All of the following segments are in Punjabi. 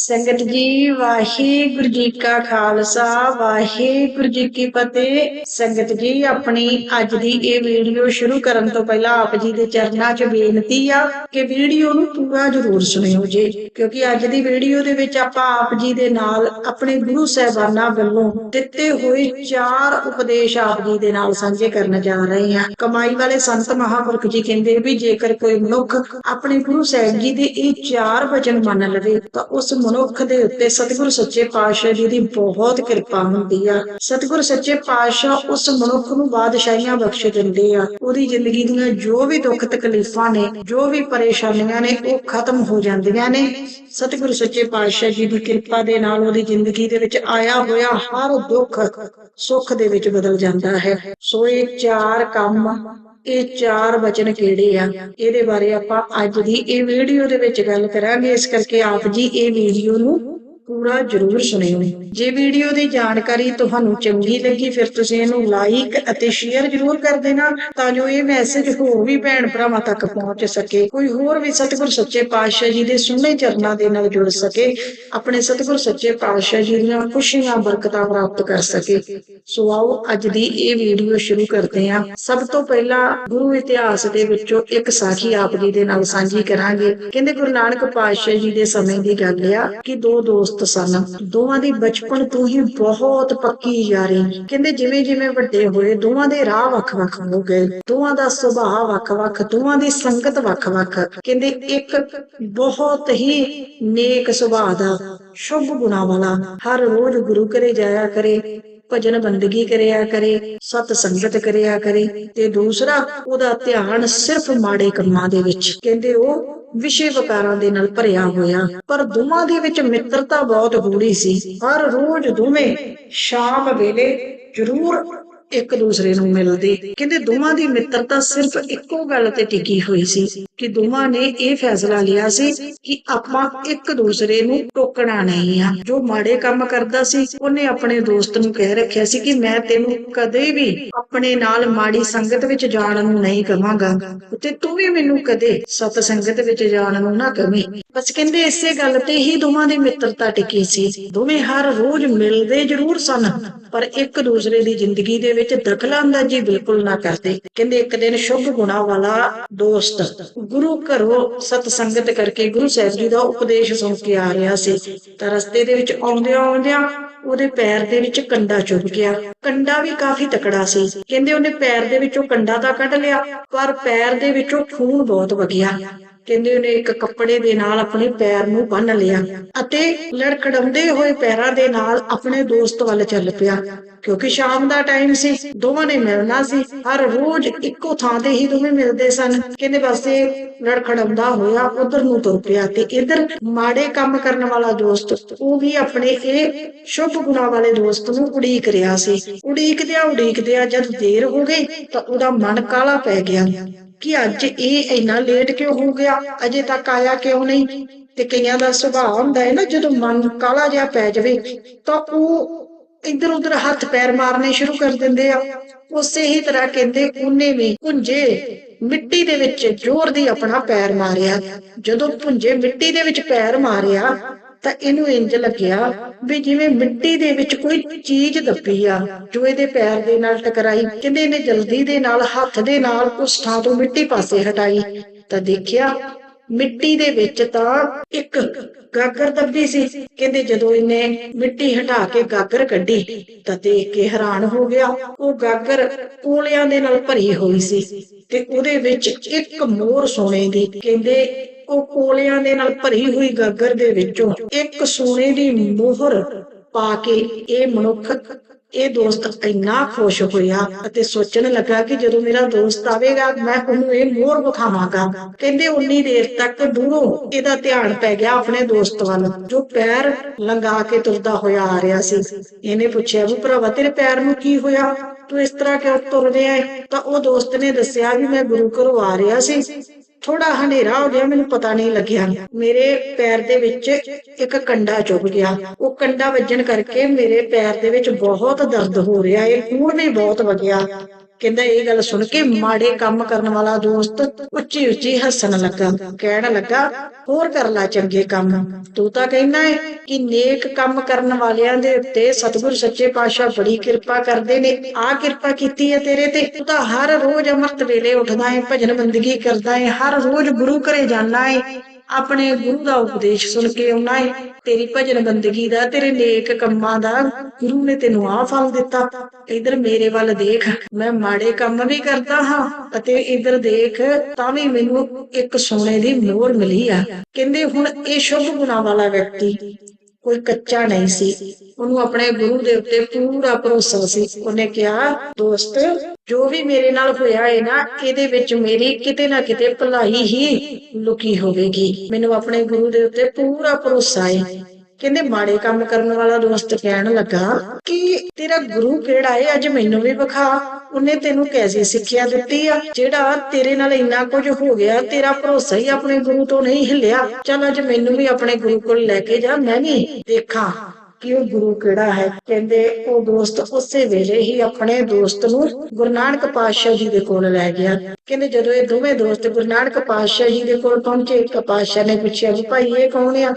ਸੰਗਤ ਜੀ, ਵਾਹਿਗੁਰੂ ਜੀ ਕਾ ਖਾਲਸਾ, ਵਾਹਿਗੁਰੂ ਜੀ ਕੀ ਫਤਿਹ। ਸੰਗਤ ਜੀ, ਆਪਣੀ ਅੱਜ ਦੀ ਇਹ ਵੀਡੀਓ ਸ਼ੁਰੂ ਕਰਨ ਤੋਂ ਪਹਿਲਾਂ ਆਪ ਜੀ ਦੇ ਚਰਨਾਂ 'ਚ ਬੇਨਤੀ ਆ ਕਿ ਵੀਡੀਓ ਨੂੰ ਪੂਰਾ ਜ਼ਰੂਰ ਸੁਣਿਓ ਜੀ, ਕਿਉਂਕਿ ਅੱਜ ਦੀ ਵੀਡੀਓ ਦੇ ਵਿੱਚ ਆਪਾਂ ਆਪ ਜੀ ਦੇ ਨਾਲ ਆਪਣੇ ਗੁਰੂ ਸਾਹਿਬਾਨਾਂ ਵੱਲੋਂ ਦਿੱਤੇ ਹੋਏ ਚਾਰ ਉਪਦੇਸ਼ ਆਪ ਜੀ ਦੇ ਨਾਲ ਸਾਂਝੇ ਕਰਨ ਜਾ ਰਹੇ ਹਾਂ। ਕਮਾਈ ਵਾਲੇ ਸੰਤ ਮਹਾਂਪੁਰਖ ਜੀ ਕਹਿੰਦੇ ਵੀ ਜੇਕਰ ਕੋਈ ਮਨੁੱਖ ਆਪਣੇ ਗੁਰੂ ਸਾਹਿਬ ਜੀ ਦੇ ਇਹ ਚਾਰ ਵਚਨ ਮੰਨ ਲਵੇ, ਤਾਂ ਉਸ ਮਨੁੱਖ ਦੇ ਉੱਤੇ ਸਤਿਗੁਰੂ ਸੱਚੇ ਪਾਤਸ਼ਾਹ ਜੀ ਦੀ ਬਹੁਤ ਕਿਰਪਾ ਹੁੰਦੀ ਆ। ਸਤਿਗੁਰੂ ਸੱਚੇ ਪਾਤਸ਼ਾਹ ਉਸ ਮਨੁੱਖ ਨੂੰ ਬਾਦਸ਼ਾਹੀਆਂ ਬਖਸ਼ ਦਿੰਦੇ ਆ। ਉਹਦੀ ਜ਼ਿੰਦਗੀ ਦੀਆਂ ਜੋ ਵੀ ਦੁੱਖ ਤਕਲੀਫਾਂ ਨੇ, ਜੋ ਵੀ ਪਰੇਸ਼ਾਨੀਆਂ ਨੇ, ਉਹ ਖਤਮ ਹੋ ਜਾਂਦੀਆਂ ਨੇ। ਸਤਿਗੁਰੂ ਸੱਚੇ ਪਾਤਸ਼ਾਹ ਜੀ ਦੀ ਕਿਰਪਾ ਦੇ ਨਾਲ ਉਹਦੀ ਜ਼ਿੰਦਗੀ ਦੇ ਵਿੱਚ ਆਇਆ ਹੋਇਆ ਹਰ ਦੁੱਖ ਸੁੱਖ ਦੇ ਵਿੱਚ ਬਦਲ ਜਾਂਦਾ ਹੈ। ਸੋ ਇਹ ਚਾਰ ਕੰਮ ਇਹ ਚਾਰ ਵਚਨ ਕਿਹੜੇ ਆ? ਇਹਦੇ ਬਾਰੇ ਆਪਾਂ ਅੱਜ ਦੀ ਇਹ ਵੀਡੀਓ ਦੇ ਵਿੱਚ ਗੱਲ ਕਰਾਂਗੇ। ਇਸ ਕਰਕੇ ਆਪ ਜੀ ਇਹ ਵੀਡੀਓ ਨੂੰ ਪੂਰਾ ਜ਼ਰੂਰ ਸੁਣਿਓ। ਜੇ ਵੀਡੀਓ ਦੀ ਜਾਣਕਾਰੀ ਤੁਹਾਨੂੰ ਚੰਗੀ ਲੱਗੀ, ਫਿਰ ਤੁਸੀਂ ਇਹਨੂੰ ਲਾਈਕ ਅਤੇ ਸ਼ੇਅਰ ਜ਼ਰੂਰ ਕਰ ਦੇਣਾ, ਤਾਂ ਜੋ ਇਹ ਮੈਸੇਜ ਹੋਰ ਵੀ ਭੈਣ ਭਰਾਵਾਂ ਤੱਕ ਪਹੁੰਚ ਸਕੇ, ਕੋਈ ਹੋਰ ਵੀ ਸਤਿਗੁਰ ਸੱਚੇ ਪਾਤਸ਼ਾਹ ਜੀ ਦੇ ਸੁਣਨੇ ਚਰਨਾਂ ਦੇ ਨਾਲ ਜੁੜ ਸਕੇ, ਆਪਣੇ ਸਤਿਗੁਰ ਸੱਚੇ ਪਾਤਸ਼ਾਹ ਜੀ ਦੀਆਂ ਖੁਸ਼ੀਆਂ, ਬਰਕਤਾਂ ਪ੍ਰਾਪਤ ਕਰ ਸਕੇ। ਸੋ ਆਓ, ਅੱਜ ਦੀ ਇਹ ਵੀਡੀਓ ਸ਼ੁਰੂ ਕਰਦੇ ਹਾਂ। ਸਭ ਤੋਂ ਪਹਿਲਾਂ ਗੁਰੂ ਇਤਿਹਾਸ ਦੇ ਵਿੱਚੋਂ ਇੱਕ ਸਾਖੀ ਆਪ ਜੀ ਦੇ ਨਾਲ ਸਾਂਝੀ ਕਰਾਂਗੇ। ਕਹਿੰਦੇ ਗੁਰੂ ਨਾਨਕ ਪਾਤਸ਼ਾਹ ਜੀ ਦੇ ਸਮੇਂ ਦੀ ਗੱਲ ਆ ਕਿ ਦੋ ਦੋਸਤ ਸਨ। ਦੋਵਾਂ ਦੀ ਬਚਪਨ ਤੋਂ ਹੀ ਬਹੁਤ ਪੱਕੀ ਯਾਰੀ ਕਹਿੰਦੇ ਜਿਵੇਂ ਜਿਵੇਂ ਵੱਡੇ ਹੋਏ, ਦੋਵਾਂ ਦੇ ਰਾਹ ਵੱਖ-ਵੱਖ ਹੋ ਗਏ। ਦੋਵਾਂ ਦਾ ਸੁਭਾਅ ਵੱਖ-ਵੱਖ ਦੋਵਾਂ ਦੀ ਸੰਗਤ ਵੱਖ-ਵੱਖ ਕਹਿੰਦੇ ਇੱਕ ਬਹੁਤ ਹੀ ਨੇਕ ਸੁਭਾਅ ਦਾ, ਸ਼ੁਭ ਗੁਣਾ ਵਾਲਾ, ਹਰ ਰੋਜ਼ ਗੁਰੂ ਘਰੇ ਜਾਇਆ ਕਰੇ। ਭਜਨ ਬੰਦਗੀ ਕਰਿਆ ਕਰੇ, ਸਤ ਸੰਗਤ ਕਰਿਆ ਕਰੇ ਤੇ ਦੂਸਰਾ ਉਹਦਾ ਧਿਆਨ ਸਿਰਫ ਮਾੜੇ ਕੰਮਾਂ ਦੇ ਵਿੱਚ, ਕਹਿੰਦੇ ਉਹ ਵਿਸ਼ੇ ਵਿਕਾਰਾਂ ਦੇ ਨਾਲ ਭਰਿਆ ਹੋਇਆ, ਪਰ ਦੋਵਾਂ ਦੇ ਵਿੱਚ ਮਿੱਤਰਤਾ ਬਹੁਤ ਗੂੜੀ ਸੀ, ਹਰ ਰੋਜ਼ ਦੋਵੇਂ ਸ਼ਾਮ ਵੇਲੇ ਜ਼ਰੂਰ ਇੱਕ ਦੂਸਰੇ ਨੂੰ ਮਿਲਦੇ, ਕਹਿੰਦੇ ਦੋਵਾਂ ਦੀ ਮਿੱਤਰਤਾ ਸਿਰਫ ਇੱਕੋ ਗੱਲ ਤੇ ਟਿਕੀ ਹੋਈ ਸੀ ਕਿ ਦੋਵਾਂ ਨੇ ਇਹ ਫੈਸਲਾ ਲਿਆ ਸੀ ਕਿ ਆਪਾਂ ਇੱਕ ਦੂਸਰੇ ਨੂੰ ਟੋਕਣਾ ਨਹੀਂ ਆ। ਜੋ ਮਾੜੇ ਕੰਮ ਕਰਦਾ ਸੀ, ਉਹਨੇ ਆਪਣੇ ਦੋਸਤ ਨੂੰ ਕਹਿ ਰੱਖਿਆ ਸੀ ਕਿ ਮੈਂ ਤੈਨੂੰ ਕਦੇ ਵੀ ਆਪਣੇ ਨਾਲ ਮਾੜੀ ਸੰਗਤ ਵਿੱਚ ਜਾਣ ਨੂੰ ਨਹੀਂ ਕਵਾਂਗਾ ਤੇ ਤੂੰ ਵੀ ਮੈਨੂੰ ਕਦੇ ਸਤ ਸੰਗਤ ਵਿੱਚ ਜਾਣ ਨੂੰ ਨਾ ਕਵੇਂ। ਬਸ ਕਹਿੰਦੇ ਇਸੇ ਗੱਲ ਤੇ ਹੀ ਦੋਵਾਂ ਦੀ ਮਿੱਤਰਤਾ ਟਿਕੀ ਸੀ। ਦੋਵੇਂ ਹਰ ਰੋਜ਼ ਮਿਲਦੇ ਜ਼ਰੂਰ ਸਨ, ਪਰ ਇੱਕ ਦੂਸਰੇ ਦੀ ਜ਼ਿੰਦਗੀ ਦੇ ਵਿੱਚ ਦਖਲ ਅੰਦਾਜ਼ੀ ਬਿਲਕੁਲ ਨਾ ਕਰਦੇ। ਕਹਿੰਦੇ ਇੱਕ ਦਿਨ ਸ਼ੁਭ ਗੁਣਾ ਵਾਲਾ ਦੋਸਤ ਗੁਰੂ ਘਰੋਂ ਸਤ ਸੰਗਤ ਕਰਕੇ ਗੁਰੂ ਸਾਹਿਬ ਜੀ ਦਾ ਉਪਦੇਸ਼ ਸੁਣ ਕੇ ਆ ਰਿਹਾ ਸੀ, ਤਾਂ ਰਸਤੇ ਦੇ ਵਿੱਚ ਆਉਂਦਿਆਂ ਆਉਂਦਿਆਂ ਉਹਦੇ ਪੈਰ ਦੇ ਵਿੱਚ ਕੰਡਾ ਚੁੱਭ ਗਿਆ। ਕੰਡਾ ਵੀ ਕਾਫੀ ਤਕੜਾ ਸੀ। ਕਹਿੰਦੇ ਉਹਨੇ ਪੈਰ ਦੇ ਵਿੱਚੋਂ ਕੰਡਾ ਤਾਂ ਕੱਢ ਲਿਆ, ਪਰ ਪੈਰ ਦੇ ਵਿੱਚੋਂ ਖੂਨ ਬਹੁਤ ਵਗਿਆ। ਕਹਿੰਦੇ ਉਹਨੇ ਇੱਕ ਕੱਪੜੇ ਦੇ ਨਾਲ ਆਪਣੇ ਪੈਰ ਨੂੰ ਬੰਨ ਲਿਆ ਅਤੇ ਲੜਖੜਾਉਂਦੇ ਹੋਏ ਪੈਰਾਂ ਦੇ ਨਾਲ ਆਪਣੇ ਦੋਸਤ ਵੱਲ ਚੱਲ ਪਿਆ, ਕਿਉਂਕਿ ਸ਼ਾਮ ਦਾ ਟਾਈਮ ਸੀ, ਦੋਵਾਂ ਨੇ ਮਿਲਣਾ ਸੀ, ਹਰ ਰੋਜ਼ ਇੱਕੋ ਥਾਂ ਤੇ ਹੀ ਦੋਵੇਂ ਮਿਲਦੇ ਸਨ। ਕਹਿੰਦੇ ਬਸ ਲੜਖੜਾਉਂਦਾ ਹੋਇਆ ਉਧਰ ਨੂੰ ਤੁਰ ਪਿਆ ਤੇ ਇਧਰ ਮਾੜੇ ਕੰਮ ਕਰਨ ਵਾਲਾ ਦੋਸਤ, ਉਹ ਵੀ ਆਪਣੇ ਇਹ ਸ਼ੁਭ ਗੁਣਾ ਵਾਲੇ ਦੋਸਤ ਨੂੰ ਉਡੀਕ ਰਿਹਾ ਸੀ। ਉਡੀਕਦਿਆਂ ਉਡੀਕਦਿਆਂ ਜਦ ਦੇਰ ਹੋ ਗਈ ਤਾਂ ਉਹਦਾ ਮਨ ਕਾਲਾ ਪੈ ਗਿਆ। ਕਿ ਅੱਜ ਇਹ ਇੰਨਾ ਲੇਟ ਕਿਉਂ ਹੋ ਗਿਆ? ਅਜੇ ਤੱਕ ਆਇਆ ਕਿਉਂ ਨਹੀਂ? ਤੇ ਕਈਆਂ ਦਾ ਸੁਭਾਅ ਹੁੰਦਾ ਹੈ ਨਾ, ਜਦੋਂ ਮਨ ਕਾਲਾ ਜਿਹਾ ਪੈ ਜਾਵੇ, ਤਾਂ ਉਹ ਇੱਧਰ ਉੱਧਰ ਹੱਥ ਪੈਰ ਮਾਰਨੇ ਸ਼ੁਰੂ ਕਰ ਦਿੰਦੇ ਆ। ਉਸੇ ਹੀ ਤਰ੍ਹਾਂ ਕਹਿੰਦੇ, ਉਹਨੇ ਵੀ ਪੁੰਜੇ ਮਿੱਟੀ ਦੇ ਵਿੱਚ ਜ਼ੋਰ ਦੀ ਆਪਣਾ ਪੈਰ ਮਾਰਿਆ। ਜਦੋਂ ਪੁੰਜੇ ਮਿੱਟੀ ਦੇ ਵਿੱਚ ਪੈਰ ਮਾਰਿਆ ਤਾਂ ਇਹਨੂੰ ਇੰਜ ਲੱਗਿਆ ਵੀ ਜਿਵੇਂ ਮਿੱਟੀ ਦੇ ਵਿੱਚ ਕੋਈ ਚੀਜ਼ ਦੱਬੀ ਆ ਜੋ ਇਹਦੇ ਪੈਰ ਦੇ ਨਾਲ ਟਕਰਾਈ, ਕਹਿੰਦੇ ਇਹਨੇ ਜਲਦੀ ਦੇ ਨਾਲ, ਹੱਥ ਦੇ ਨਾਲ ਉਸ ਥਾਂ ਤੋਂ ਮਿੱਟੀ ਪਾਸੇ ਹਟਾਈ, ਤਾਂ ਦੇਖਿਆ ਮਿੱਟੀ ਦੇ ਵਿੱਚ ਤਾਂ ਇੱਕ ਗਾਗਰ ਦੱਬੀ ਸੀ। ਕਹਿੰਦੇ ਜਦੋਂ ਇਹਨੇ ਮਿੱਟੀ ਹਟਾ ਕੇ ਗਾਗਰ ਕੱਢੀ, ਤਾਂ ਦੇਖ ਕੇ ਹੈਰਾਨ ਹੋ ਗਿਆ। ਉਹ ਗਾਗਰ ਕੋਲਿਆਂ ਦੇ ਨਾਲ ਭਰੀ ਹੋਈ ਸੀ ਤੇ ਉਹਦੇ ਵਿੱਚ ਇੱਕ ਮੋਹਰ ਸੋਨੇ ਦੀ, ਕਹਿੰਦੇ ਉਹ ਕੋਲਿਆਂ ਦੇ ਨਾਲ ਭਰੀ ਹੋਈ ਗਾਗਰ ਦੇ ਵਿੱਚੋਂ ਇੱਕ ਸੋਨੇ ਦੀ ਮੋਹਰ ਪਾ ਕੇ ਇਹ ਮਨੁੱਖ ਇਹ ਦੋਸਤ ਇੰਨਾ ਖੁਸ਼ ਹੋਇਆ ਅਤੇ ਸੋਚਣ ਲੱਗਾ ਕਿ ਜਦੋਂ ਮੇਰਾ ਦੋਸਤ ਆਵੇਗਾ, ਮੈਂ ਉਹਨੂੰ ਇਹ ਮੋਹਰ ਵਿਖਾਵਾਂਗਾ। ਕਹਿੰਦੇ ਉਨੀ ਦੇਰ ਤੱਕ ਦੂਰੋਂ ਇਹਦਾ ਧਿਆਨ ਪੈ ਗਿਆ ਆਪਣੇ ਦੋਸਤ ਵੱਲ, ਜੋ ਪੈਰ ਲੰਗਾ ਕੇ ਤੁਰਦਾ ਹੋਇਆ ਆ ਰਿਹਾ ਸੀ। ਇਹਨੇ ਪੁੱਛਿਆ, ਵੀ ਭਰਾਵਾ, ਤੇਰੇ ਪੈਰ ਨੂੰ ਕੀ ਹੋਇਆ? ਤੂੰ ਇਸ ਤਰ੍ਹਾਂ ਕਿਉਂ ਤੁਰ ਰਿਹਾ ਹੈ ਤਾਂ ਉਹ ਦੋਸਤ ਨੇ ਦੱਸਿਆ ਵੀ ਮੈਂ ਗੁਰੂ ਘਰੋਂ ਆ ਰਿਹਾ ਸੀ। ਥੋੜਾ ਹਨੇਰਾ ਹੋ ਗਿਆ, ਮੈਨੂੰ ਪਤਾ ਨਹੀਂ ਲੱਗਿਆ ਮੇਰੇ ਪੈਰ ਦੇ ਵਿੱਚ ਇੱਕ ਕੰਡਾ ਚੁੱਭ ਗਿਆ। ਉਹ ਕੰਡਾ ਵੱਜਣ ਕਰਕੇ ਮੇਰੇ ਪੈਰ ਦੇ ਵਿੱਚ ਬਹੁਤ ਦਰਦ ਹੋ ਰਿਹਾ। ਹੈ ਖੂਨ ਵੀ ਬਹੁਤ ਵਗਿਆ ਕਹਿੰਦਾ ਇਹ ਗੱਲ ਸੁਣ ਕੇ ਮਾੜੇ ਕੰਮ ਕਰਨ ਵਾਲਾ ਦੋਸਤ ਉੱਚੀ ਉੱਚੀ ਹੱਸਣ ਲੱਗਾ, ਕਹਿਣ ਲੱਗਾ, ਹੋਰ ਕਰ ਲੈ ਚੰਗੇ ਕੰਮ। ਤੂੰ ਤਾਂ ਕਹਿੰਦਾ ਹੈ ਕਿ ਨੇਕ ਕੰਮ ਕਰਨ ਵਾਲਿਆਂ ਦੇ ਉੱਤੇ ਸਤਿਗੁਰ ਸੱਚੇ ਪਾਤਸ਼ਾਹ ਬੜੀ ਕਿਰਪਾ ਕਰਦੇ ਨੇ ਆ ਕਿਰਪਾ ਕੀਤੀ ਹੈ ਤੇਰੇ ਤੇ। ਤੂੰ ਤਾਂ ਹਰ ਰੋਜ਼ ਅੰਮ੍ਰਿਤ ਵੇਲੇ ਉੱਠਦਾ ਹੈ ਭਜਨ ਬੰਦਗੀ ਕਰਦਾ ਹੈ ਹਰ ਰੋਜ਼ ਗੁਰੂ ਘਰੇ ਜਾਂਦਾ ਹੈ ਆਪਣੇ ਗੁਰੂ ਦਾ ਉਪਦੇਸ਼ ਸੁਣ ਕੇ ਆਉਣਾ ਹੈ ਤੇਰੀ ਭਜਨ ਬੰਦਗੀ ਦਾ, ਤੇਰੇ ਨੇਕ ਕੰਮਾਂ ਦਾ ਗੁਰੂ ਨੇ ਤੈਨੂੰ ਆਹ ਫਲ ਦਿੱਤਾ। ਇਧਰ ਮੇਰੇ ਵੱਲ ਦੇਖ, ਮੈਂ ਮਾੜੇ ਕੰਮ ਵੀ ਕਰਦਾ ਹਾਂ ਅਤੇ ਇਧਰ ਦੇਖ, ਤਾਂ ਵੀ ਮੈਨੂੰ ਇੱਕ ਸੋਨੇ ਦੀ ਮੋਹਰ ਮਿਲੀ ਆ। ਕਹਿੰਦੇ ਹੁਣ ਇਹ ਸ਼ੁਭ ਗੁਣਾ ਵਾਲਾ ਵਿਅਕਤੀ ਕੋਈ ਕੱਚਾ ਨਹੀਂ ਸੀ। ਉਹਨੂੰ ਆਪਣੇ ਗੁਰੂ ਦੇ ਉੱਤੇ ਪੂਰਾ ਭਰੋਸਾ ਸੀ। ਉਹਨੇ ਕਿਹਾ, ਦੋਸਤ, ਜੋ ਵੀ ਮੇਰੇ ਨਾਲ ਹੋਇਆ ਹੈ ਨਾ, ਇਹਦੇ ਵਿੱਚ ਮੇਰੀ ਕਿਤੇ ਨਾ ਕਿਤੇ ਭਲਾਈ ਹੀ ਲੁਕੀ ਹੋਵੇਗੀ। ਮੈਨੂੰ ਆਪਣੇ ਗੁਰੂ ਦੇ ਉੱਤੇ ਪੂਰਾ ਭਰੋਸਾ ਹੈ ਕਹਿੰਦੇ ਮਾੜੇ ਕੰਮ ਕਰਨ ਵਾਲਾ ਦੋਸਤ ਕਹਿਣ ਲੱਗਾ ਕਿ ਤੇਰਾ ਗੁਰੂ ਕਿਹੜਾ ਹੈ ਅੱਜ ਮੈਨੂੰ ਵੀ ਵਿਖਾ। ਉਹਨੇ ਤੈਨੂੰ ਕੈਸੀ ਸਿੱਖਿਆ ਦਿੱਤੀ ਆ? ਜਿਹੜਾ ਤੇਰੇ ਨਾਲ ਇੰਨਾ ਕੁਝ ਹੋ ਗਿਆ, ਤੇਰਾ ਭਰੋਸਾ ਹੀ ਆਪਣੇ ਗੁਰੂ ਤੋਂ ਨਹੀਂ ਹਿੱਲਿਆ। ਚੱਲ ਅੱਜ ਮੈਨੂੰ ਵੀ ਆਪਣੇ ਗੁਰੂ ਕੋਲ ਲੈ ਕੇ ਜਾ, ਮੈਂ ਵੀ ਦੇਖਾਂ ਕਿ ਉਹ ਗੁਰੂ ਕਿਹੜਾ ਹੈ। ਕਹਿੰਦੇ ਉਹ ਦੋਸਤ ਉਸੇ ਵੇਲੇ ਹੀ ਆਪਣੇ ਦੋਸਤ ਨੂੰ ਗੁਰੂ ਨਾਨਕ ਪਾਤਸ਼ਾਹ ਜੀ ਦੇ ਕੋਲ ਲੈ ਗਿਆ। ਕਹਿੰਦੇ ਜਦੋਂ ਇਹ ਦੋਵੇਂ ਦੋਸਤ ਗੁਰੂ ਨਾਨਕ ਪਾਤਸ਼ਾਹ ਜੀ ਦੇ ਕੋਲ ਪਹੁੰਚੇ, ਇੱਕ ਪਾਤਸ਼ਾਹ ਨੇ ਪੁੱਛਿਆ ਵੀ ਭਾਈ ਇਹ ਕੌਣ ਆ?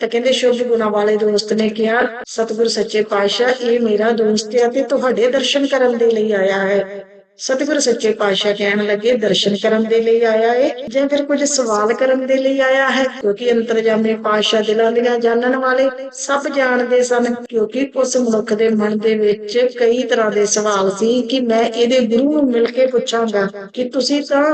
ਤਾਂ ਕਹਿੰਦੇ ਸ਼ੁਭ ਗੁਣਾ ਵਾਲੇ ਦੋਸਤ ਨੇ ਕਿਹਾ, ਸਤਿਗੁਰ ਸੱਚੇ ਪਾਤਸ਼ਾਹ, ਇਹ ਮੇਰਾ ਦੋਸਤ ਹੈ ਤੇ ਤੁਹਾਡੇ ਦਰਸ਼ਨ ਕਰਨ ਦੇ ਲਈ ਆਇਆ ਹੈ। ਸਤਿਗੁਰ ਸੱਚੇ ਪਾਤਸ਼ਾਹ ਕਹਿਣ ਲੱਗੇ, ਦਰਸ਼ਨ ਕਰਨ ਦੇ ਲਈ ਆਇਆ ਹੈ ਜਾਂ ਫਿਰ ਕੁਝ ਸਵਾਲ ਕਰਨ ਦੇ ਲਈ ਆਇਆ ਹੈ? ਕਿਉਂਕਿ ਅੰਤਰਜਾਮੀ ਪਾਤਸ਼ਾਹ ਦਿਲਾਂ ਦੀਆਂ ਜਾਣਨ ਵਾਲੇ ਸਭ ਜਾਣਦੇ ਸਨ, ਕਿਉਂਕਿ ਉਸ ਮਨੁੱਖ ਦੇ ਮਨ ਦੇ ਵਿੱਚ ਕਈ ਤਰ੍ਹਾਂ ਦੇ ਸਵਾਲ ਸੀ ਕਿ ਮੈਂ ਇਹਦੇ ਗੁਰੂ ਨੂੰ ਮਿਲ ਕੇ ਪੁੱਛਾਂਗਾ ਕਿ ਤੁਸੀਂ ਤਾਂ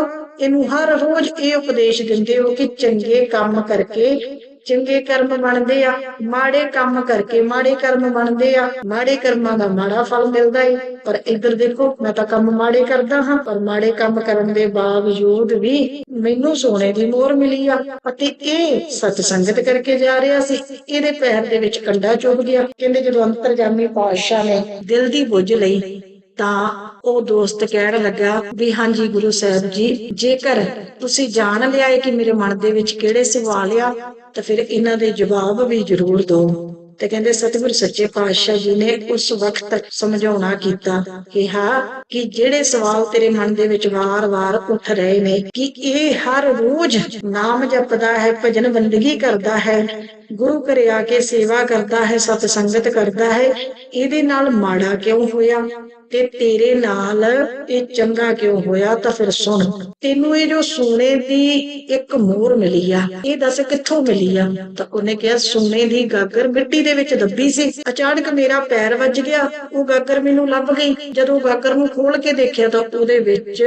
ਇਹਨੂੰ ਹਰ ਰੋਜ਼ ਇਹ ਉਪਦੇਸ਼ ਦਿੰਦੇ ਹੋ ਕਿ ਚੰਗੇ ਕੰਮ ਕਰਕੇ ਚੰਗੇ ਕਰਮ ਬਣਦੇ ਆ, ਮਾੜੇ ਕੰਮ ਕਰਕੇ ਮਾੜੇ ਕਰਮ ਬਣਦੇ ਆ, ਮਾੜੇ ਕਰਮਾਂ ਦਾ ਮਾੜਾ ਫਲ ਮਿਲਦਾ ਏ। ਪਰ ਇੱਧਰ ਦੇਖੋ, ਮੈਂ ਤਾਂ ਕੰਮ ਮਾੜੇ ਕਰਦਾ ਹਾਂ, ਪਰ ਮਾੜੇ ਕੰਮ ਕਰਨ ਦੇ ਬਾਵਜੂਦ ਵੀ ਮੈਨੂੰ ਸੋਨੇ ਦੀ ਮੋਹਰ ਮਿਲੀ ਆ। ਅਤੇ ਇਹ ਸਤ ਸੰਗਤ ਕਰਕੇ ਜਾ ਰਿਹਾ ਸੀ। ਇਹਦੇ ਪੈਰ ਦੇ ਵਿੱਚ ਕੰਡਾ ਚੁੱਭ ਗਿਆ। ਕਹਿੰਦੇ ਜਦੋਂ ਅੰਤਰਜਾਮੀ ਪਾਤਸ਼ਾਹ ਨੇ ਦਿਲ ਦੀ ਬੁੱਝ ਲਈ, ਤਾਂ ਉਹ ਦੋਸਤ ਕਹਿਣ ਲੱਗਾ ਵੀ ਹਾਂਜੀ ਗੁਰੂ ਸਾਹਿਬ ਜੀ, ਜੇਕਰ ਤੁਸੀਂ ਜਾਣ ਲਿਆ ਹੈ ਕਿ ਮੇਰੇ ਮਨ ਦੇ ਵਿੱਚ ਕਿਹੜੇ ਸਵਾਲ ਆ, ਤਾਂ ਫਿਰ ਇਹਨਾਂ ਦੇ ਜਵਾਬ ਵੀ ਜ਼ਰੂਰ ਦਿਓ। ਤੇ ਕਹਿੰਦੇ ਸਤਿਗੁਰ ਸੱਚੇ ਪਾਤਸ਼ਾਹ ਜੀ ਨੇ ਉਸ ਵਕਤ ਤੱਕ ਸਮਝਾਉਣਾ ਕੀਤਾ ਕਿਹਾ ਕਿ ਜਿਹੜੇ ਸਵਾਲ ਤੇਰੇ ਮਨ ਦੇ ਵਿੱਚ ਵਾਰ-ਵਾਰ ਉੱਠ ਰਹੇ ਨੇ, ਕਿ ਇਹ ਹਰ ਰੋਜ਼ ਨਾਮ ਜਪਦਾ ਹੈ, ਭਜਨ ਬੰਦਗੀ ਕਰਦਾ ਹੈ, ਗੁਰੂ ਘਰੇ ਆ ਕੇ ਸੇਵਾ ਕਰਦਾ ਹੈ, ਸਤ ਸੰਗਤ ਕਰਦਾ ਹੈ, ਇਹਦੇ ਨਾਲ ਮਾੜਾ ਕਿਉਂ ਹੋਇਆ? ਤੇ ਤੇਰੇ ਨਾਲ ਇਹ ਚੰਗਾ ਕਿਉਂ ਹੋਇਆ? ਤਾਂ ਫਿਰ ਸੁਣ, ਤੈਨੂੰ ਇਹ ਜੋ ਸੋਨੇ ਦੀ ਇੱਕ ਮੋਹਰ ਮਿਲੀ ਆ, ਇਹ ਦੱਸ ਕਿੱਥੋਂ ਮਿਲੀ ਆ? ਤਾਂ ਉਹਨੇ ਕਿਹਾ, ਸੋਨੇ ਦੀ ਗਾਗਰ ਮਿੱਟੀ ਦੇ ਵਿੱਚ ਦੱਬੀ ਸੀ। ਅਚਾਨਕ ਮੇਰਾ ਪੈਰ ਵੱਜ ਗਿਆ। ਉਹ ਗਾਗਰ ਮੈਨੂੰ ਲੱਭ ਗਈ। ਜਦੋਂ ਗਾਗਰ ਨੂੰ ਖੋਲ ਕੇ ਦੇਖਿਆ ਤਾਂ ਉਹਦੇ ਵਿੱਚ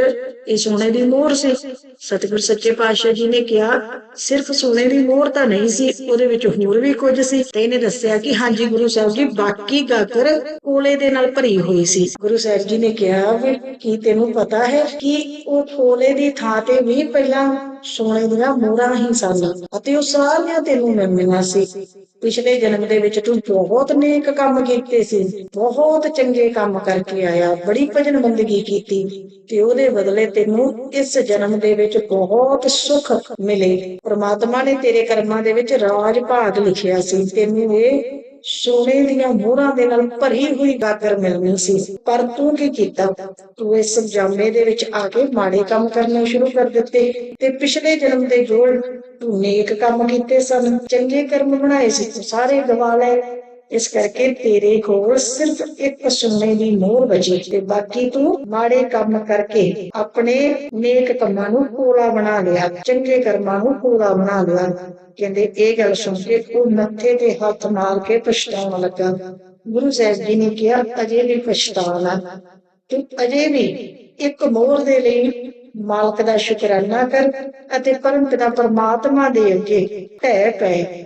ਇਹ ਸੋਨੇ ਦੀ ਮੋਹਰ ਸੀ। ਸਤਿਗੁਰ ਸੱਚੇ ਪਾਤਸ਼ਾਹ ਜੀ ਨੇ ਕਿਹਾ, ਸਿਰਫ ਸੋਨੇ ਦੀ ਮੋਹਰ ਤਾਂ ਨਹੀਂ ਸੀ, ਉਹਦੇ ਵਿੱਚ ਹੋਰ ਵੀ ਕੁਝ ਸੀ। ਤੇ ਇਹਨੇ ਦੱਸਿਆ ਕਿ ਹਾਂਜੀ, ਗੁਰੂ ਸਾਹਿਬ ਜੀ, ਬਾਕੀ ਗਾਗਰ ਕੋਲੇ ਦੇ ਨਾਲ ਭਰੀ ਹੋਈ ਸੀ। ਗੁਰੂ ਸਾਹਿਬ ਜੀ ਨੇ ਕਿਹਾ ਵੀ ਕੀ ਤੈਨੂੰ ਪਤਾ ਹੈ ਕਿ ਉਹ ਕੋਲੇ ਦੀ ਥਾਂ ਤੇ ਵੀ ਪਹਿਲਾਂ ਸੋਨੇ ਦੀਆਂ ਮੋਹਰਾਂ ਹੀ ਸਨ ਅਤੇ ਉਹ ਸਾਰੀਆਂ ਤੈਨੂੰ ਮਿਲਣੀਆਂ ਸੀ। ਪਿਛਲੇ ਜਨਮ ਦੇ ਵਿੱਚ ਤੂੰ ਬਹੁਤ ਨੇਕ ਕੰਮ ਕੀਤੇ ਸੀ, ਬਹੁਤ ਚੰਗੇ ਕੰਮ ਕਰਕੇ ਆਇਆ, ਬੜੀ ਭਜਨ ਬੰਦਗੀ ਕੀਤੀ ਤੇ ਉਹਦੇ ਬਦਲੇ ਤੈਨੂੰ ਇਸ ਜਨਮ ਦੇ ਵਿੱਚ ਬਹੁਤ ਸੁੱਖ ਮਿਲੇ। ਪ੍ਰਮਾਤਮਾ ਨੇ ਤੇਰੇ ਕਰਮਾਂ ਦੇ ਵਿੱਚ ਰਾਜ ਭਾਗ ਲਿਖਿਆ ਸੀ। ਤੈਨੂੰ ਇਹ ਸੋਨੇ ਦੀਆਂ ਮੋਹਰਾਂ ਦੇ ਨਾਲ ਭਰੀ ਹੋਈ ਗਾਗਰ ਮਿਲਣੀ ਸੀ। ਪਰ ਤੂੰ ਕੀ ਕੀਤਾ? ਤੂੰ ਇਸ ਜਾਮੇ ਦੇ ਵਿੱਚ ਆ ਕੇ ਮਾੜੇ ਕੰਮ ਕਰਨੇ ਸ਼ੁਰੂ ਕਰ ਦਿੱਤੇ ਤੇ ਪਿਛਲੇ ਜਨਮ ਦੇ ਜੋੜ ਤੂੰ ਨੇਕ ਕੰਮ ਕੀਤੇ ਸਨ। ਚੰਗੇ ਕਰਮ ਬਣਾਏ ਸੀ, ਤੂੰ ਸਾਰੇ ਗਵਾ ਲਏ। ਇਸ ਕਰਕੇ ਤੇਰੇ ਕੋਲ ਸਿਰਫ ਇੱਕ ਸੁਣਨੇ ਦੀ ਮੋਹਰ ਬਚੀ ਤੇ ਬਾਕੀ ਤੂੰ ਮਾੜੇ ਕੰਮ ਕਰਕੇ ਆਪਣੇ ਨੇਕ ਕੰਮਾਂ ਨੂੰ ਕੋਲਾ ਬਣਾ ਲਿਆ, ਚੰਗੇ ਕਰਮਾਂ ਨੂੰ ਕੋਲਾ ਬਣਾ ਲਿਆ। ਕਹਿੰਦੇ ਇਹ ਗੱਲ ਸੁਣ ਕੇ ਉਹ ਮੱਥੇ ਤੇ ਹੱਥ ਮਾਰ ਕੇ ਪਛਤਾਉਣ ਲੱਗਾ। ਗੁਰੂ ਸਾਹਿਬ ਜੀ ਨੇ ਕਿਹਾ, ਅਜੇ ਵੀ ਪਛਤਾਣਾ ਤੂੰ ਅਜੇ ਵੀ ਇੱਕ ਮੋਹਰ ਦੇ ਲਈ ਮਾਲਕ ਦਾ ਸ਼ੁਕਰਾਨਾ ਕਰ ਅਤੇ ਪਰਮ ਪਿਤਾ ਪਰਮਾਤਮਾ ਦੇ ਅੱਗੇ ਢਹਿ ਪਏ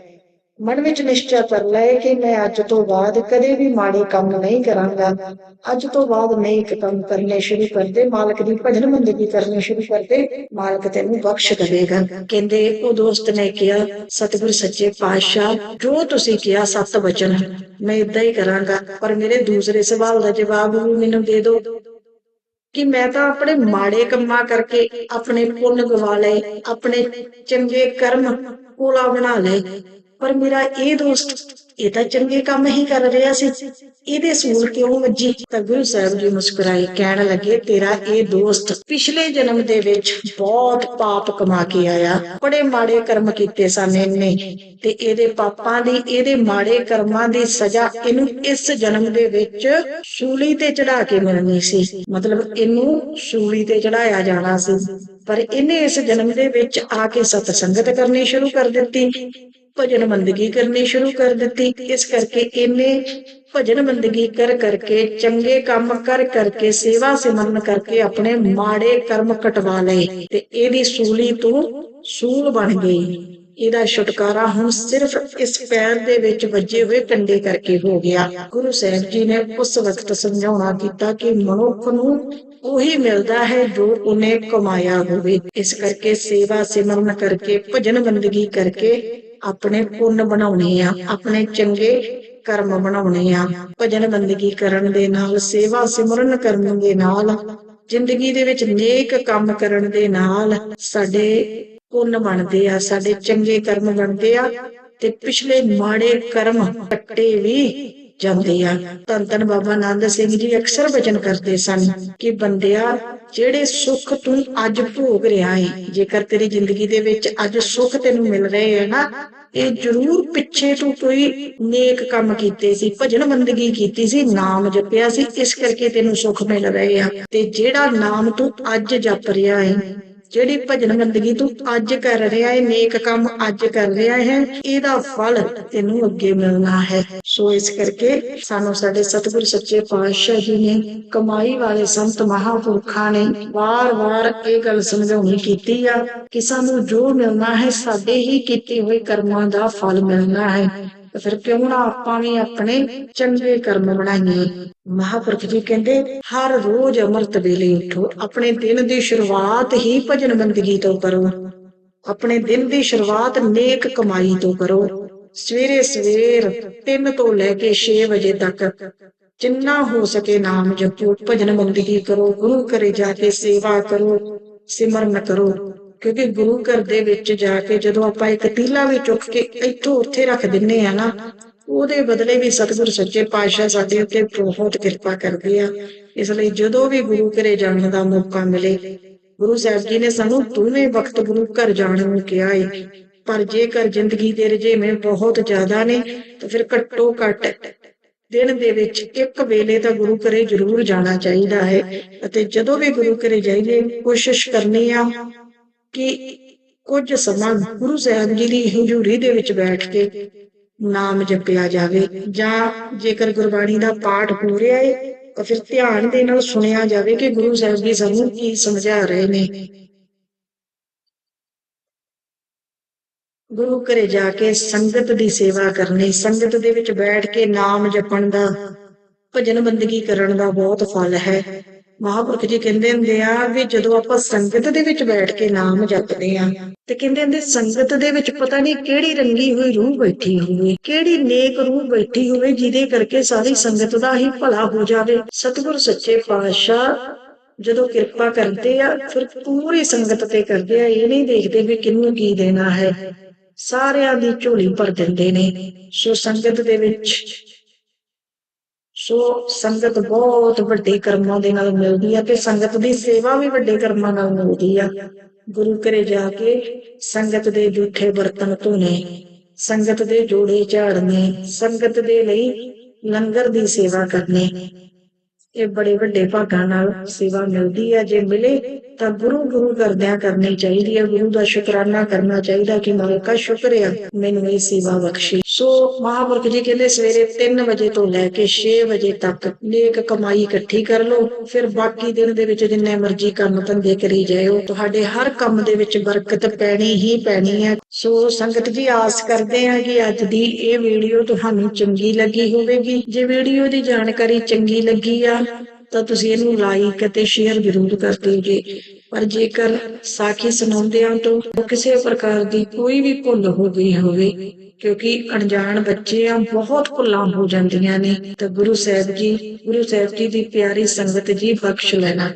ਮਨ ਵਿੱਚ ਨਿਸ਼ਚੈ ਕਰ ਲੈ ਕਿ ਮੈਂ ਅੱਜ ਤੋਂ ਬਾਅਦ ਕਦੇ ਵੀ ਮਾੜੇ ਕੰਮ ਨਹੀਂ ਕਰਾਂਗਾ। ਅੱਜ ਤੋਂ ਬਾਅਦ ਨੇਕ ਕੰਮ ਕਰਨੇ ਸ਼ੁਰੂ ਕਰ ਮਾਲਕ ਦੀ ਭਜਨ ਬੰਦਗੀ ਕਰਨੀ ਸ਼ੁਰੂ ਕਰ ਮਾਲਕ ਤੈਨੂੰ ਬਖਸ਼ ਕਰੇਗਾ ਕਹਿੰਦੇ, ਉਹ ਦੋਸਤ ਨੇ ਕਿਹਾ, ਸਤਿਗੁਰ ਸੱਚੇ ਪਾਤਸ਼ਾਹ, ਜੋ ਤੁਸੀਂ ਕਿਹਾ ਸਤ ਵਚਨ ਮੈਂ ਇਦਾਂ ਹੀ ਕਰਾਂਗਾ, ਪਰ ਮੇਰੇ ਦੂਸਰੇ ਸਵਾਲ ਦਾ ਜਵਾਬ ਵੀ ਮੈਨੂੰ ਦੇ ਦਿਓ। ਕਿ ਮੈਂ ਤਾਂ ਆਪਣੇ ਮਾੜੇ ਕੰਮਾਂ ਕਰਕੇ ਆਪਣੇ ਪੁੰਨ ਗਵਾ ਲਏ, ਆਪਣੇ ਚੰਗੇ ਕਰਮ ਕੋਲਾ ਬਣਾ ਲਏ ਪਰ ਮੇਰਾ ਇਹ ਦੋਸਤ ਇਹ ਤਾਂ ਚੰਗੇ ਕੰਮ ਹੀ ਕਰ ਰਿਹਾ ਸੀ। ਇਹਦੇ ਸੂਲ ਕਿਉਂ ਵੱਜੀ? ਤਾਂ ਗੁਰੂ ਸਾਹਿਬ ਜੀ ਮੁਸਕਰਾਏ, ਕਹਿਣ ਲੱਗੇ, ਤੇਰਾ ਇਹ ਦੋਸਤ ਪਿਛਲੇ ਜਨਮ ਦੇ ਵਿੱਚ ਬਹੁਤ ਪਾਪ ਕਮਾ ਕੇ ਆਇਆ। ਬੜੇ ਮਾੜੇ ਕਰਮ ਕੀਤੇ ਸਨ ਇਹਨੇ ਤੇ ਇਹਦੇ ਪਾਪਾਂ ਦੀ, ਇਹਦੇ ਮਾੜੇ ਕਰਮਾਂ ਦੀ ਸਜ਼ਾ ਇਹਨੂੰ ਇਸ ਜਨਮ ਦੇ ਵਿੱਚ ਸੂਲੀ ਤੇ ਚੜਾ ਕੇ ਮਿਲਣੀ ਸੀ। ਮਤਲਬ ਇਹਨੂੰ ਸੂਲੀ ਤੇ ਚੜਾਇਆ ਜਾਣਾ ਸੀ। ਪਰ ਇਹਨੇ ਇਸ ਜਨਮ ਦੇ ਵਿੱਚ ਆ ਕੇ ਸਤ ਸੰਗਤ ਕਰਨੀ ਸ਼ੁਰੂ ਕਰ ਦਿੱਤੀ। ਭਜਨ ਬੰਦਗੀ ਕਰਨੀ ਸ਼ੁਰੂ ਕਰ ਦਿੱਤੀ। ਇਸ ਕਰਕੇ ਇਹਨੇ ਭਜਨ ਬੰਦਗੀ ਕਰ ਕਰਕੇ, ਚੰਗੇ ਕੰਮ ਕਰ ਕਰਕੇ, ਸੇਵਾ ਸਿਮਰਨ ਕਰਕੇ ਆਪਣੇ ਮਾੜੇ ਕਰਮ ਕਟਵਾ ਲਏ ਤੇ ਇਹਦੀ ਸੂਲੀ ਤੋਂ ਸੂਲ ਬਣ ਗਈ। ਇਹਦਾ ਛੁਟਕਾਰਾ ਹੁਣ ਸਿਰਫ ਇਸ ਪੈਰ ਦੇ ਵਿੱਚ ਵੱਜੇ ਹੋਏ ਕੰਡੇ ਕਰਕੇ ਹੋ ਗਿਆ। ਗੁਰੂ ਸਾਹਿਬ ਜੀ ਨੇ ਉਸ ਵਕਤ ਸਮਝਾਉਣਾ ਕੀਤਾ ਕਿ ਮਨੁੱਖ ਨੂੰ ਉਹੀ ਮਿਲਦਾ ਹੈ ਜੋ ਉਹਨੇ ਕਮਾਇਆ ਹੋਵੇ। ਇਸ ਕਰਕੇ ਸੇਵਾ ਸਿਮਰਨ ਕਰਕੇ, ਭਜਨ ਬੰਦਗੀ ਕਰਕੇ ਆਪਣੇ ਪੁੰਨ ਬਣਾਉਣੇ ਆ, ਆਪਣੇ ਚੰਗੇ ਕਰਮ ਬਣਾਉਣੇ ਆ। ਭਜਨ ਬੰਦਗੀ ਕਰਨ ਦੇ ਨਾਲ, ਸੇਵਾ ਸਿਮਰਨ ਕਰਨ ਦੇ ਨਾਲ, ਜ਼ਿੰਦਗੀ ਦੇ ਵਿੱਚ ਨੇਕ ਕੰਮ ਕਰਨ ਦੇ ਨਾਲ ਸਾਡੇ ਪੁੰਨ ਬਣਦੇ ਆ, ਸਾਡੇ ਚੰਗੇ ਕਰਮ ਬਣਦੇ ਆ ਤੇ ਪਿਛਲੇ ਮਾੜੇ ਕਰਮ ਕੱਟੇ ਵੀ ਜਾਂਦੇ ਆ। ਧੰਨ ਧੰਨ ਬਾਬਾ ਆਨੰਦ ਸਿੰਘ ਜੀ ਅਕਸਰ ਬਚਨ ਕਰਦੇ ਸਨ ਕਿ ਬੰਦਿਆ, ਜਿਹੜੇ ਸੁੱਖ ਤੂੰ ਅੱਜ ਭੋਗ ਰਿਹਾ ਹੈ ਜੇਕਰ ਤੇਰੀ ਜ਼ਿੰਦਗੀ ਦੇ ਵਿੱਚ ਅੱਜ ਸੁੱਖ ਤੈਨੂੰ ਮਿਲ ਰਹੇ ਹੈ ਨਾ, ਇਹ ਜ਼ਰੂਰ ਪਿੱਛੇ ਤੂੰ ਕੋਈ ਨੇਕ ਕੰਮ ਕੀਤੇ ਸੀ, ਭਜਨ ਬੰਦਗੀ ਕੀਤੀ ਸੀ, ਨਾਮ ਜਪਿਆ ਸੀ, ਇਸ ਕਰਕੇ ਤੈਨੂੰ ਸੁੱਖ ਮਿਲ ਰਹੇ ਆ। ਤੇ ਜਿਹੜਾ ਨਾਮ ਤੂੰ ਅੱਜ ਜਪ ਰਿਹਾ ਹੈ ਜਿਹੜੀ ਭਜਨ ਬੰਦਗੀ ਤੂੰ ਅੱਜ ਕਰ ਰਿਹਾ ਹੈ ਨੇਕ ਕੰਮ ਅੱਜ ਕਰ ਰਿਹਾ ਹੈ, ਇਹਦਾ ਫਲ ਤੈਨੂੰ ਅੱਗੇ ਮਿਲਣਾ ਹੈ। ਸੋ ਇਸ ਕਰਕੇ ਸਾਨੂੰ ਸਾਡੇ ਸਤਿਗੁਰ ਸੱਚੇ ਪਾਤਸ਼ਾਹ ਜੀ ਨੇ, ਕਮਾਈ ਵਾਲੇ ਸੰਤ ਮਹਾਪੁਰਖਾਂ ਨੇ ਵਾਰ-ਵਾਰ ਇਹ ਗੱਲ ਸਮਝਾਉਣੀ ਕੀਤੀ ਆ ਕਿ ਸਾਨੂੰ ਜੋ ਮਿਲਣਾ ਹੈ, ਸਾਡੇ ਹੀ ਕੀਤੇ ਹੋਏ ਕਰਮਾਂ ਦਾ ਫਲ ਮਿਲਣਾ ਹੈ। ਤੇ ਫਿਰ ਕਿਉਂ ਨਾ ਆਪਾਂ ਵੀ ਆਪਣੇ ਚੰਗੇ ਕਰਮ ਬਣਾਈਏ। ਮਹਾਪੁਰਖ ਜੀ ਕਹਿੰਦੇ, ਹਰ ਰੋਜ਼ ਅੰਮ੍ਰਿਤ ਵੇਲੇ ਉਠੋ, ਆਪਣੇ ਦਿਨ ਦੀ ਸ਼ੁਰੂਆਤ ਹੀ ਭਜਨ ਬੰਦਗੀ ਤੋਂ ਕਰੋ। ਆਪਣੇ ਦਿਨ ਦੀ ਸ਼ੁਰੂਆਤ ਨੇਕ ਕਮਾਈ ਤੋਂ ਕਰੋ। ਸਵੇਰੇ ਸਵੇਰ 3 ਤੋਂ ਲੈ ਕੇ 6 ਵਜੇ ਤੱਕ ਜਿੰਨਾ ਹੋ ਸਕੇ ਨਾਮ ਜਪੋ, ਭਜਨ ਬੰਦਗੀ ਕਰੋ, ਗੁਰੂ ਘਰੇ ਜਾ ਕੇ ਸੇਵਾ ਕਰੋ, ਸਿਮਰਨ ਕਰੋ। ਕਿਉਂਕਿ ਗੁਰੂ ਘਰ ਦੇ ਵਿੱਚ ਜਾ ਕੇ ਜਦੋਂ ਆਪਾਂ ਇੱਕ ਤੀਲਾ ਵੀ ਚੁੱਕ ਕੇ ਇੱਥੋਂ ਉੱਥੇ ਰੱਖ ਦਿੰਨੇ ਆ ਨਾ, ਉਹਦੇ ਬਦਲੇ ਵੀ ਸਤਿਗੁਰ ਸੱਚੇ ਪਾਤਸ਼ਾਹ ਸਾਡੇ ਉੱਤੇ ਬਹੁਤ ਕਿਰਪਾ ਕਰਦੇ ਆ। ਇਸ ਲਈ ਜਦੋਂ ਵੀ ਗੁਰੂ ਘਰੇ ਜਾਣ ਦਾ ਮੌਕਾ ਮਿਲੇ, ਗੁਰੂ ਸਾਹਿਬ ਜੀ ਨੇ ਸਾਨੂੰ ਦੋਵੇਂ ਵਕਤ ਗੁਰੂ ਘਰ ਜਾਣ ਨੂੰ ਕਿਹਾ ਏ। ਪਰ ਜੇਕਰ ਜ਼ਿੰਦਗੀ ਦੇ ਰਜੇਵੇਂ ਬਹੁਤ ਜ਼ਿਆਦਾ ਨੇ, ਤਾਂ ਫਿਰ ਘੱਟੋ ਘੱਟ ਦਿਨ ਦੇ ਵਿੱਚ ਇੱਕ ਵੇਲੇ ਤਾਂ ਗੁਰੂ ਘਰੇ ਜ਼ਰੂਰ ਜਾਣਾ ਚਾਹੀਦਾ ਹੈ। ਅਤੇ ਜਦੋਂ ਵੀ ਗੁਰੂ ਘਰੇ ਜਾਈਏ, ਕੋਸ਼ਿਸ਼ ਕਰਨੀ ਆ ਕਿ ਕੁਝ ਸਮਾਂ ਗੁਰੂ ਸਾਹਿਬ ਜੀ ਦੀ ਹਜ਼ੂਰੀ ਦੇ ਵਿੱਚ ਬੈਠ ਕੇ ਨਾਮ ਜਪਿਆ ਜਾਵੇ ਜਾਂ ਜੇਕਰ ਗੁਰਬਾਣੀ ਦਾ ਪਾਠ ਹੋ ਰਿਹਾ ਹੈ ਤਾਂ ਫਿਰ ਧਿਆਨ ਦੇ ਨਾਲ ਸੁਣਿਆ ਜਾਵੇ ਕਿ ਗੁਰੂ ਸਾਹਿਬ ਜੀ ਸਾਨੂੰ ਕੀ ਸਮਝਾ ਰਹੇ ਨੇ। ਗੁਰੂ ਘਰੇ ਜਾ ਕੇ ਸੰਗਤ ਦੀ ਸੇਵਾ ਕਰਨੀ, ਸੰਗਤ ਦੇ ਵਿੱਚ ਬੈਠ ਕੇ ਨਾਮ ਜਪਣ ਦਾ, ਭਜਨ ਬੰਦਗੀ ਕਰਨ ਦਾ ਬਹੁਤ ਫਲ ਹੈ। ਮਹਾਂਪੁਰਖ ਜੀ ਕਹਿੰਦੇ ਹੁੰਦੇ ਆ ਵੀ ਜਦੋਂ ਆਪਾਂ ਸੰਗਤ ਦੇ ਵਿੱਚ ਬੈਠ ਕੇ ਨਾਮ ਜਪਦੇ ਆ, ਤੇ ਕਹਿੰਦੇ ਹੁੰਦੇ ਸੰਗਤ ਦੇ ਵਿੱਚ ਪਤਾ ਨਹੀਂ ਕਿਹੜੀ ਰੰਗੀ ਹੋਈ ਰੂਹ ਬੈਠੀ ਹੋਵੇ, ਕਿਹੜੀ ਨੇਕ ਰੂਹ ਬੈਠੀ ਹੋਵੇ, ਜਿਹਦੇ ਕਰਕੇ ਸਾਰੀ ਸੰਗਤ ਦਾ ਹੀ ਭਲਾ ਹੋ ਜਾਵੇ। ਸਤਿਗੁਰ ਸੱਚੇ ਪਾਤਸ਼ਾਹ ਜਦੋਂ ਕਿਰਪਾ ਕਰਦੇ ਆ, ਫਿਰ ਪੂਰੀ ਸੰਗਤ ਤੇ ਕਰਦੇ ਆ, ਇਹ ਨਹੀਂ ਦੇਖਦੇ ਵੀ ਕਿਹਨੂੰ ਕੀ ਦੇਣਾ ਹੈ। ਸਾਰਿਆਂ ਦੀ ਝੋਲੀ ਭਰ ਦਿੰਦੇ ਨੇ। ਸੋ ਸੰਗਤ ਦੇ ਵਿੱਚ ਸੋ ਸੰਗਤ ਬਹੁਤ ਵੱਡੇ ਕਰਮਾਂ ਦੇ ਨਾਲ ਮਿਲਦੀ ਆ ਤੇ ਸੰਗਤ ਦੀ ਸੇਵਾ ਵੀ ਵੱਡੇ ਕਰਮਾਂ ਨਾਲ ਮਿਲਦੀ ਆ। ਗੁਰੂ ਘਰੇ ਜਾ ਕੇ ਸੰਗਤ ਦੇ ਜੂਠੇ ਬਰਤਨ ਧੋਣੇ, ਸੰਗਤ ਦੇ ਜੋੜੇ ਝਾੜਨੇ, ਸੰਗਤ ਦੇ ਲਈ ਲੰਗਰ ਦੀ ਸੇਵਾ ਕਰਨੀ, ਇਹ ਬੜੇ ਵੱਡੇ ਭਾਗਾਂ ਨਾਲ ਸੇਵਾ ਮਿਲਦੀ ਹੈ ਜੇ ਮਿਲੇ ਤਾਂ ਗੁਰੂ ਗੁਰੂ ਕਰਦਿਆਂ ਕਰਨੀ ਚਾਹੀਦੀ ਹੈ, ਗੁਰੂ ਦਾ ਸ਼ੁਕਰਾਨਾ ਕਰਨਾ ਚਾਹੀਦਾ ਕਿ ਮਾਲਕਾ ਸ਼ੁਕਰ ਮੈਨੂੰ ਇਹ ਸੇਵਾ ਬਖਸ਼ੀ। ਸੋ ਮਹਾਪੁਰਖ ਜੀ ਕਹਿੰਦੇ ਸਵੇਰੇ 3 ਵਜੇ ਤੋਂ ਲੈ ਕੇ 6 ਵਜੇ ਤੱਕ ਨੇਕ ਕਮਾਈ ਇਕੱਠੀ ਕਰ ਲਓ, ਫਿਰ ਬਾਕੀ ਦਿਨ ਦੇ ਵਿੱਚ ਜਿੰਨੇ ਮਰਜ਼ੀ ਕੰਮ ਧੰਦੇ ਕਰੀ ਜਾਇਓ, ਤੁਹਾਡੇ ਹਰ ਕੰਮ ਦੇ ਵਿੱਚ ਬਰਕਤ ਪੈਣੀ ਹੀ ਪੈਣੀ ਹੈ। ਸੋ ਸੰਗਤ ਜੀ, ਆਸ ਕਰਦੇ ਹਾਂ ਕਿ ਅੱਜ ਦੀ ਇਹ ਵੀਡੀਓ ਤੁਹਾਨੂੰ ਚੰਗੀ ਲੱਗੀ ਹੋਵੇਗੀ। ਜੇ ਵੀਡੀਓ ਦੀ ਜਾਣਕਾਰੀ ਚੰਗੀ ਲੱਗੀ ਆ ਤਾਂ ਤੁਸੀਂ ਇਹਨੂੰ ਲਾਈਕ ਅਤੇ ਸ਼ੇਅਰ ਜ਼ਰੂਰ ਕਰ ਦਿਓ ਪਰ ਜੇਕਰ ਸਾਖੀ ਸੁਣਾਉਂਦਿਆਂ ਤੋਂ ਕਿਸੇ ਪ੍ਰਕਾਰ ਦੀ ਕੋਈ ਵੀ ਭੁੱਲ ਹੋ ਗਈ ਹੋਵੇ, ਕਿਉਂਕਿ ਅਣਜਾਣ ਬੱਚੇ ਆ ਬਹੁਤ ਭੁੱਲਾਂ ਹੋ ਜਾਂਦੀਆਂ ਨੇ, ਤਾਂ ਗੁਰੂ ਸਾਹਿਬ ਜੀ, ਗੁਰੂ ਸਾਹਿਬ ਜੀ ਦੀ ਪਿਆਰੀ ਸੰਗਤ ਜੀ ਬਖਸ਼ ਲੈਣਾ।